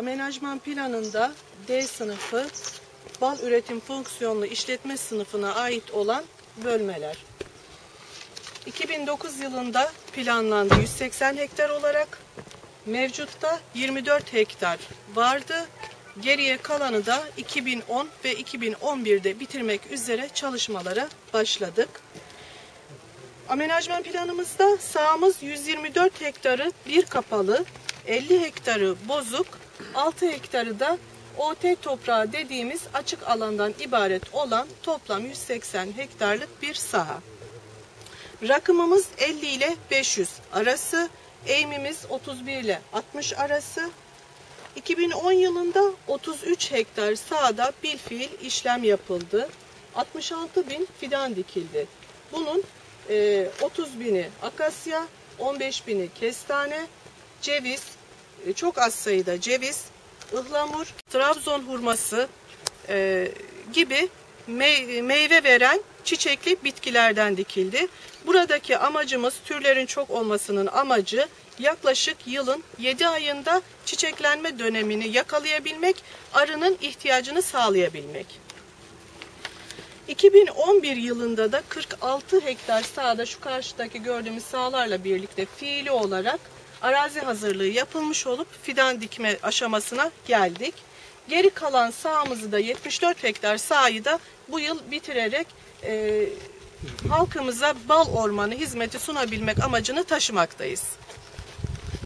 Amenajman planında D sınıfı bal üretim fonksiyonlu işletme sınıfına ait olan bölmeler. 2009 yılında planlandı 180 hektar olarak. Mevcutta 24 hektar vardı. Geriye kalanı da 2010 ve 2011'de bitirmek üzere çalışmalara başladık. Amenajman planımızda sahamız 124 hektarı bir kapalı, 50 hektarı bozuk, 6 hektarı da OT toprağı dediğimiz açık alandan ibaret olan toplam 180 hektarlık bir saha. Rakımımız 50 ile 500 arası, eğimimiz 31 ile 60 arası. 2010 yılında 33 hektar sahada bilfiil işlem yapıldı. 66 bin fidan dikildi. Bunun e, 30 bini akasya, 15 bini kestane, ceviz, e, çok az sayıda ceviz, ıhlamur, Trabzon hurması e, gibi mey- meyve veren çiçekli bitkilerden dikildi. Buradaki amacımız türlerin çok olmasının amacı yaklaşık yılın 7 ayında çiçeklenme dönemini yakalayabilmek, arının ihtiyacını sağlayabilmek. 2011 yılında da 46 hektar sahada şu karşıdaki gördüğümüz sahalarla birlikte fiili olarak arazi hazırlığı yapılmış olup fidan dikme aşamasına geldik. Geri kalan sahamızı da 74 hektar sahayı da bu yıl bitirerek e, halkımıza bal ormanı hizmeti sunabilmek amacını taşımaktayız.